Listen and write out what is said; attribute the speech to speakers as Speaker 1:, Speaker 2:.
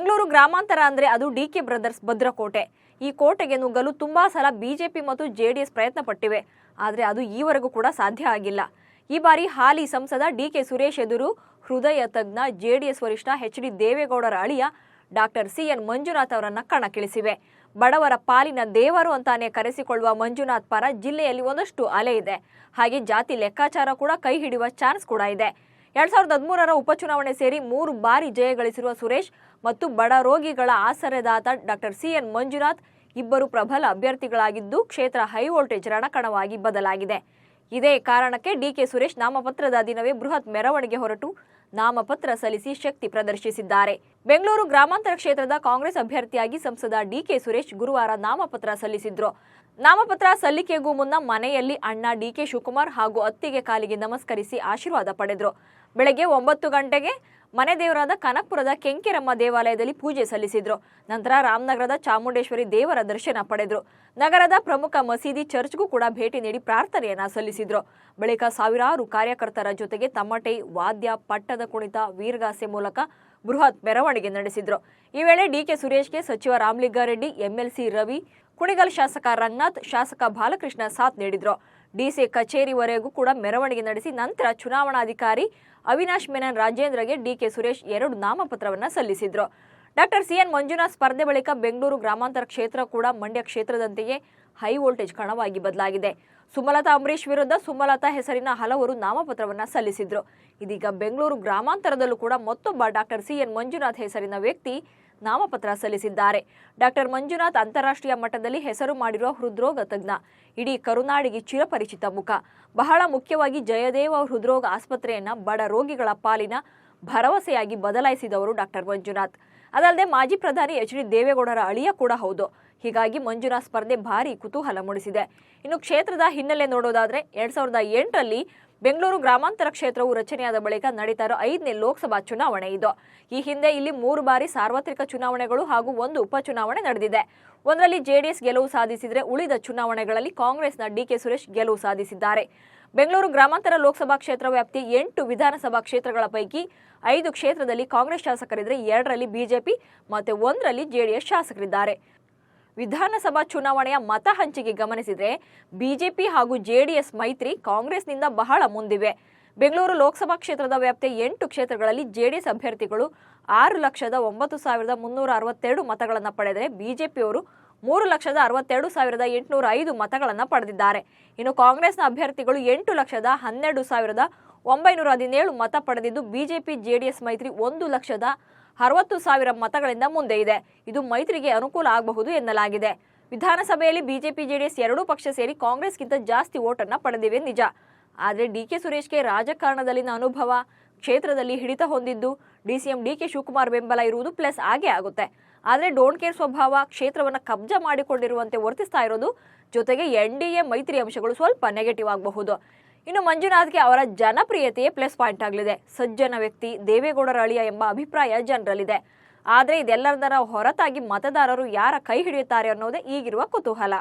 Speaker 1: ಬೆಂಗಳೂರು ಗ್ರಾಮಾಂತರ ಅಂದ್ರೆ ಅದು ಡಿ ಕೆ ಬ್ರದರ್ಸ್ ಭದ್ರಕೋಟೆ. ಈ ಕೋಟೆಗೆ ನುಗ್ಗಲು ತುಂಬಾ ಸಲ ಬಿಜೆಪಿ ಮತ್ತು ಜೆಡಿಎಸ್ ಪ್ರಯತ್ನ ಪಟ್ಟಿವೆ ಆದರೆ ಅದು ಈವರೆಗೂ ಕೂಡ ಸಾಧ್ಯ ಆಗಿಲ್ಲ. ಈ ಬಾರಿ ಹಾಲಿ ಸಂಸದ ಡಿ ಕೆ ಸುರೇಶ್ ಎದುರು ಹೃದಯ ತಜ್ಞ ಜೆಡಿಎಸ್ ವರಿಷ್ಠ ಎಚ್ ಡಿ ದೇವೇಗೌಡರ ಅಳಿಯ ಡಾಕ್ಟರ್ ಸಿ ಎನ್ ಮಂಜುನಾಥ್ ಅವರನ್ನ ಕಣಕ್ಕಿಳಿಸಿವೆ. ಬಡವರ ಪಾಲಿನ ದೇವರು ಅಂತಾನೆ ಕರೆಸಿಕೊಳ್ಳುವ ಮಂಜುನಾಥ್ ಪರ ಜಿಲ್ಲೆಯಲ್ಲಿ ಒಂದಷ್ಟು ಅಲೆ ಇದೆ. ಹಾಗೆ ಜಾತಿ ಲೆಕ್ಕಾಚಾರ ಕೂಡ ಕೈ ಹಿಡಿಯುವ ಚಾನ್ಸ್ ಕೂಡ ಇದೆ. ಎರಡ್ ಸಾವಿರದ ಹದಿಮೂರರ ಉಪಚುನಾವಣೆ ಸೇರಿ ಮೂರು ಬಾರಿ ಜಯ ಗಳಿಸಿರುವ ಸುರೇಶ್ ಮತ್ತು ಬಡ ರೋಗಿಗಳ ಆಸರೆದಾತ ಡಾಕ್ಟರ್ ಸಿ ಎನ್ ಮಂಜುನಾಥ್ ಇಬ್ಬರು ಪ್ರಬಲ ಅಭ್ಯರ್ಥಿಗಳಾಗಿದ್ದು ಕ್ಷೇತ್ರ ಹೈ ವೋಲ್ಟೇಜ್ ರಣಕಣವಾಗಿ ಬದಲಾಗಿದೆ. ಇದೇ ಕಾರಣಕ್ಕೆ ಡಿಕೆ ಸುರೇಶ್ ನಾಮಪತ್ರದ ದಿನವೇ ಬೃಹತ್ ಮೆರವಣಿಗೆ ಹೊರಟು ನಾಮಪತ್ರ ಸಲ್ಲಿಸಿ ಶಕ್ತಿ ಪ್ರದರ್ಶಿಸಿದ್ದಾರೆ. ಬೆಂಗಳೂರು ಗ್ರಾಮಾಂತರ ಕ್ಷೇತ್ರದ ಕಾಂಗ್ರೆಸ್ ಅಭ್ಯರ್ಥಿಯಾಗಿ ಸಂಸದ ಡಿಕೆ ಸುರೇಶ್ ಗುರುವಾರ ನಾಮಪತ್ರ ಸಲ್ಲಿಸಿದ್ರು. ನಾಮಪತ್ರ ಸಲ್ಲಿಕೆಗೂ ಮುನ್ನ ಮನೆಯಲ್ಲಿ ಅಣ್ಣ ಡಿಕೆ ಶಿವಕುಮಾರ್ ಹಾಗೂ ಅತ್ತಿಗೆ ಕಾಲಿಗೆ ನಮಸ್ಕರಿಸಿ ಆಶೀರ್ವಾದ ಪಡೆದ್ರು. ಬೆಳಗ್ಗೆ ಒಂಬತ್ತು ಗಂಟೆಗೆ ಮನೆ ದೇವರಾದ ಕನಕಪುರದ ಕೆಂಕೆರಮ್ಮ ದೇವಾಲಯದಲ್ಲಿ ಪೂಜೆ ಸಲ್ಲಿಸಿದ್ರು. ನಂತರ ರಾಮನಗರದ ಚಾಮುಂಡೇಶ್ವರಿ ದೇವರ ದರ್ಶನ ಪಡೆದ್ರು. ನಗರದ ಪ್ರಮುಖ ಮಸೀದಿ ಚರ್ಚ್ಗೂ ಕೂಡ ಭೇಟಿ ನೀಡಿ ಪ್ರಾರ್ಥನೆಯನ್ನ ಸಲ್ಲಿಸಿದ್ರು. ಬಳಿಕ ಸಾವಿರಾರು ಕಾರ್ಯಕರ್ತರ ಜೊತೆಗೆ ತಮಟೆ ವಾದ್ಯ, ಪಟ್ಟದ ಕುಣಿತ, ವೀರಗಾಸೆ ಮೂಲಕ ಬೃಹತ್ ಮೆರವಣಿಗೆ ನಡೆಸಿದ್ರು. ಈ ವೇಳೆ ಡಿಕೆ ಸುರೇಶ್ಗೆ ಸಚಿವ ರಾಮಲಿಂಗಾರೆಡ್ಡಿ, ಎಂಎಲ್ಸಿ ರವಿ ಕುಣಿಗಲ್ ಶಾಸಕ ರಂಗನಾಥ್, ಶಾಸಕ ಬಾಲಕೃಷ್ಣ ಸಾಥ್ ನೀಡಿದ್ರು. ಡಿಸಿ ಕಚೇರಿವರೆಗೂ ಕೂಡ ಮೆರವಣಿಗೆ ನಡೆಸಿ ನಂತರ ಚುನಾವಣಾಧಿಕಾರಿ ಅವಿನಾಶ್ ಮೆನನ್, ರಾಜೇಂದ್ರಗೆ ಡಿಕೆ ಸುರೇಶ್ ಎರಡು ನಾಮಪತ್ರವನ್ನು ಸಲ್ಲಿಸಿದ್ರು. ಡಾಕ್ಟರ್ ಸಿಎನ್ ಮಂಜುನಾಥ್ ಸ್ಪರ್ಧೆ ಬಳಿಕ ಬೆಂಗಳೂರು ಗ್ರಾಮಾಂತರ ಕ್ಷೇತ್ರ ಕೂಡ ಮಂಡ್ಯ ಕ್ಷೇತ್ರದಂತೆಯೇ ಹೈ ವೋಲ್ಟೇಜ್ ಕಣವಾಗಿ ಬದಲಾಗಿದೆ. ಸುಮಲತಾ ಅಂಬರೀಶ್ ವಿರುದ್ಧ ಸುಮಲತಾ ಹೆಸರಿನ ಹಲವರು ನಾಮಪತ್ರವನ್ನು ಸಲ್ಲಿಸಿದ್ರು. ಇದೀಗ ಬೆಂಗಳೂರು ಗ್ರಾಮಾಂತರದಲ್ಲೂ ಕೂಡ ಮತ್ತೊಬ್ಬ ಡಾಕ್ಟರ್ ಸಿಎನ್ ಮಂಜುನಾಥ್ ಹೆಸರಿನ ವ್ಯಕ್ತಿ ನಾಮಪತ್ರ ಸಲ್ಲಿಸಿದ್ದಾರೆ. ಡಾಕ್ಟರ್ ಮಂಜುನಾಥ್ ಅಂತಾರಾಷ್ಟ್ರೀಯ ಮಟ್ಟದಲ್ಲಿ ಹೆಸರು ಮಾಡಿರುವ ಹೃದ್ರೋಗ ತಜ್ಞ. ಇಡೀ ಕರುನಾಡಿಗೆ ಚಿರಪರಿಚಿತ ಮುಖ. ಬಹಳ ಮುಖ್ಯವಾಗಿ ಜಯದೇವ ಹೃದ್ರೋಗ ಆಸ್ಪತ್ರೆಯನ್ನ ಬಡ ರೋಗಿಗಳ ಪಾಲಿನ ಭರವಸೆಯಾಗಿ ಬದಲಾಯಿಸಿದವರು ಡಾಕ್ಟರ್ ಮಂಜುನಾಥ್. ಅದಲ್ಲದೆ ಮಾಜಿ ಪ್ರಧಾನಿ ಎಚ್ ಡಿ ದೇವೇಗೌಡರ ಅಳಿಯ ಕೂಡ ಹೌದು. ಹೀಗಾಗಿ ಮಂಜುನಾಥ್ ಸ್ಪರ್ಧೆ ಭಾರಿ ಕುತೂಹಲ ಮೂಡಿಸಿದೆ. ಇನ್ನು ಕ್ಷೇತ್ರದ ಹಿನ್ನೆಲೆ ನೋಡೋದಾದ್ರೆ ಎರಡ್ ಸಾವಿರದ ಎಂಟರಲ್ಲಿ ಬೆಂಗಳೂರು ಗ್ರಾಮಾಂತರ ಕ್ಷೇತ್ರವು ರಚನೆಯಾದ ಬಳಿಕ ನಡೀತಾ ಐದನೇ ಲೋಕಸಭಾ ಚುನಾವಣೆ ಇದು. ಈ ಹಿಂದೆ ಇಲ್ಲಿ ಮೂರು ಬಾರಿ ಸಾರ್ವತ್ರಿಕ ಚುನಾವಣೆಗಳು ಹಾಗೂ ಒಂದು ಉಪಚುನಾವಣೆ ನಡೆದಿದೆ. ಒಂದರಲ್ಲಿ ಜೆಡಿಎಸ್ ಗೆಲುವು ಸಾಧಿಸಿದ್ರೆ ಉಳಿದ ಚುನಾವಣೆಗಳಲ್ಲಿ ಕಾಂಗ್ರೆಸ್ನ ಡಿಕೆ ಸುರೇಶ್ ಗೆಲುವು ಸಾಧಿಸಿದ್ದಾರೆ. ಬೆಂಗಳೂರು ಗ್ರಾಮಾಂತರ ಲೋಕಸಭಾ ಕ್ಷೇತ್ರ ವ್ಯಾಪ್ತಿ ಎಂಟು ವಿಧಾನಸಭಾ ಕ್ಷೇತ್ರಗಳ ಪೈಕಿ ಐದು ಕ್ಷೇತ್ರದಲ್ಲಿ ಕಾಂಗ್ರೆಸ್ ಶಾಸಕರಿದ್ದರೆ ಎರಡರಲ್ಲಿ ಬಿಜೆಪಿ ಮತ್ತು ಒಂದರಲ್ಲಿ ಜೆಡಿಎಸ್ ಶಾಸಕರಿದ್ದಾರೆ. ವಿಧಾನಸಭಾ ಚುನಾವಣೆಯ ಮತ ಹಂಚಿಕೆ ಗಮನಿಸಿದರೆ ಬಿಜೆಪಿ ಹಾಗೂ ಜೆಡಿಎಸ್ ಮೈತ್ರಿ ಕಾಂಗ್ರೆಸ್ನಿಂದ ಬಹಳ ಮುಂದಿವೆ. ಬೆಂಗಳೂರು ಲೋಕಸಭಾ ಕ್ಷೇತ್ರದ ವ್ಯಾಪ್ತಿಯ ಎಂಟು ಕ್ಷೇತ್ರಗಳಲ್ಲಿ ಜೆಡಿಎಸ್ ಅಭ್ಯರ್ಥಿಗಳು ಆರು ಲಕ್ಷದ ಒಂಬತ್ತು ಸಾವಿರದ ಮುನ್ನೂರ ಅರವತ್ತೆರಡು ಮತಗಳನ್ನು ಪಡೆದರೆ ಬಿಜೆಪಿಯವರು ಮೂರು ಲಕ್ಷದ ಅರವತ್ತೆರಡು ಸಾವಿರದ ಎಂಟುನೂರ ಐದು ಮತಗಳನ್ನು ಪಡೆದಿದ್ದಾರೆ. ಇನ್ನು ಕಾಂಗ್ರೆಸ್ನ ಅಭ್ಯರ್ಥಿಗಳು ಎಂಟು ಲಕ್ಷದ ಹನ್ನೆರಡು ಸಾವಿರದ ಒಂಬೈನೂರ ಹದಿನೇಳು ಮತ ಪಡೆದಿದ್ದು ಬಿಜೆಪಿ, ಜೆಡಿಎಸ್ ಮೈತ್ರಿ ಒಂದು ಲಕ್ಷದ ಅರವತ್ತು ಸಾವಿರ ಮತಗಳಿಂದ ಮುಂದೆ ಇದೆ. ಇದು ಮೈತ್ರಿಗೆ ಅನುಕೂಲ ಆಗಬಹುದು ಎನ್ನಲಾಗಿದೆ. ವಿಧಾನಸಭೆಯಲ್ಲಿ ಬಿಜೆಪಿ, ಜೆಡಿಎಸ್ ಎರಡೂ ಪಕ್ಷ ಸೇರಿ ಕಾಂಗ್ರೆಸ್ಗಿಂತ ಜಾಸ್ತಿ ವೋಟನ್ನು ಪಡೆದಿವೆ ನಿಜ. ಆದರೆ ಡಿ ಕೆ ಸುರೇಶ್ಗೆ ರಾಜಕಾರಣದಲ್ಲಿನ ಅನುಭವ ಕ್ಷೇತ್ರದಲ್ಲಿ ಹಿಡಿತ ಹೊಂದಿದ್ದು ಡಿಸಿಎಂ ಡಿಕೆ ಶಿವಕುಮಾರ್ ಬೆಂಬಲ ಇರುವುದು ಪ್ಲಸ್ ಆಗೇ ಆಗುತ್ತೆ. ಆದರೆ ಡೋಂಟ್ ಕೇರ್ ಸ್ವಭಾವ, ಕ್ಷೇತ್ರವನ್ನು ಕಬ್ಜಾ ಮಾಡಿಕೊಂಡಿರುವಂತೆ ವರ್ತಿಸ್ತಾ ಇರೋದು ಜೊತೆಗೆ ಎನ್ ಡಿ ಎ ಮೈತ್ರಿ ಅಂಶಗಳು ಸ್ವಲ್ಪ ನೆಗೆಟಿವ್ ಆಗಬಹುದು. ಇನ್ನು ಮಂಜುನಾಥ್ಗೆ ಅವರ ಜನಪ್ರಿಯತೆಯೇ ಪ್ಲಸ್ ಪಾಯಿಂಟ್ ಆಗಲಿದೆ. ಸಜ್ಜನ ವ್ಯಕ್ತಿ ದೇವೇಗೌಡರ ಅಳಿಯ ಎಂಬ ಅಭಿಪ್ರಾಯ ಜನರಲ್ಲಿದೆ. ಆದರೆ ಇದೆಲ್ಲದರ ಹೊರತಾಗಿ ಮತದಾರರು ಯಾರ ಕೈ ಹಿಡಿಯುತ್ತಾರೆ ಅನ್ನೋದೇ ಈಗಿರುವ ಕುತೂಹಲ.